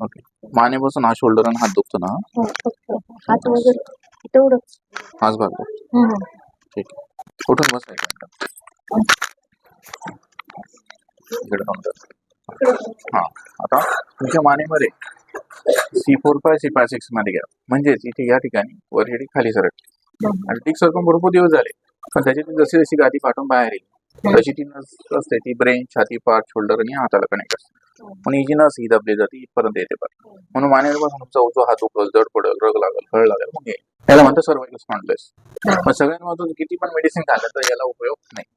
Okay मानेपासून हा shoulder आणि हात दुखतो ना? हो फक्त हात वगैरे तेवढंच. हाच भाग. दुखतो. हम्म. ठीक आहे. कुठून बसायचं इकडे हा आता तुमच्या मानेमध्ये सी फोर पाय सी पाय सिक्समध्ये घ्या म्हणजेच इथे या ठिकाणी वर हे खाली सरक आणि टिक सरकून भरपूर दिवस झाले. पण त्याची जशी जशी गादी फाटून बाहेर येईल तशी ती नस असते ती ब्रेन छाती पाठ शोल्डर आणि हाताला कनेक्ट असते. पण ही. जी नस ही दबली जाते इथपर्यंत येते पण. म्हणून मानेपासून तुमचा उजवा हात दुखल जड पडेल रग लागेल हळ लागेल मग हे. त्याला म्हणतात सर्वाइकल स्पॉन्डलेस पण सगळ्यात महत्वाचं किती पण मेडिसिन खाल्लं तर याला उपयोग नाही.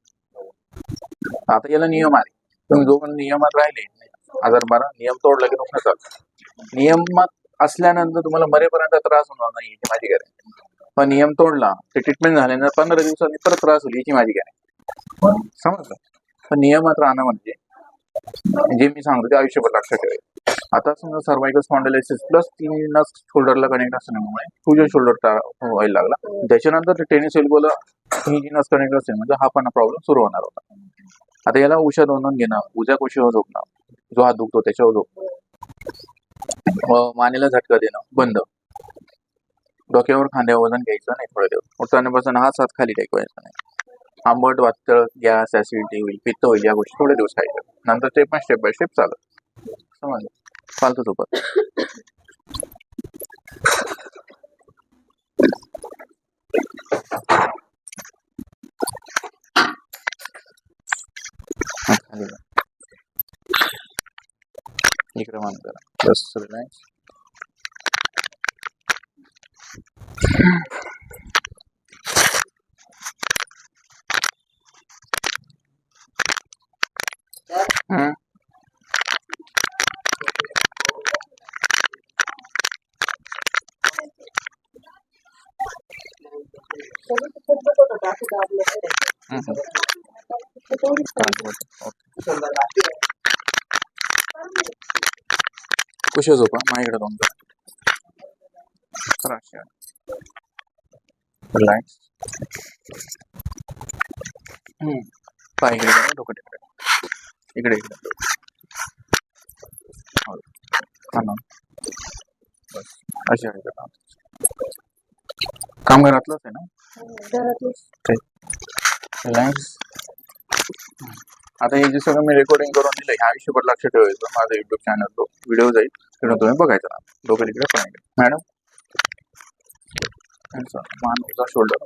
आता याला नियम आहे तुम्ही जोपर्यंत नियमात राहिले. हजार बारा नियम तोडला की तुमचं चालतं नियमात असल्यानंतर तुम्हाला मरेपर्यंत त्रास होणार नाही याची माझी गॅरंटी. पण नियम तोडला ते ट्रीटमेंट झाल्यानंतर पंधरा दिवसांनी परत त्रास होईल याची माझी गॅरंटी. समजलं. पण नियमात राहणं म्हणजे. जे मी सांगतो ते आयुष्यभर लक्षात ठेवायचं आता समजा सर्वायकल स्पॉन्डलायसिस प्लस तीन नस शोल्डरला कनेक्ट असल्यामुळे तुझ्या शोल्डर व्हायला लागला. त्याच्यानंतर टेनिस एल्बोला ही जी नस कनेक्ट असेल म्हणजे हा पण प्रॉब्लेम सुरू होणार होता. आता याला उषा दोन घेणं उद्या कोशीवर झोपणं जो हात दुखतो त्याच्यावर झोपणं मानेला झटका देणं. बंद. डोक्यावर खांद्यावर वजन घ्यायचं नाही थोडं दिवस. उठतानापासून हा हात खाली टेकवायचा नाही. आंबट वातळ गॅस ऍसिडिटी होईल पित्त होईल या गोष्टी थोडे दिवस आहे नंतर ते पण स्टेप बाय स्टेप चालत समजलं फालतू सोबत इकडे मान करा बस रिलॅक्स कुशा झोपा? माझ्याकडे दोन रिलॅक्स पाय इकडे डोकं तिकडे इकडे इकडे. हो. बस. अशी काम घरातलंच आहे ना? रिलॅक्स आता हे जे सगळं मी रेकॉर्डिंग करून दिलं ह्या आयुष्यभर लक्ष ठेवायचं माझा युट्यूब चॅनल तो व्हिडिओ जाईल तिकडून तुम्ही बघायचा डोकं तिकडे पण मॅडम मान शोल्डर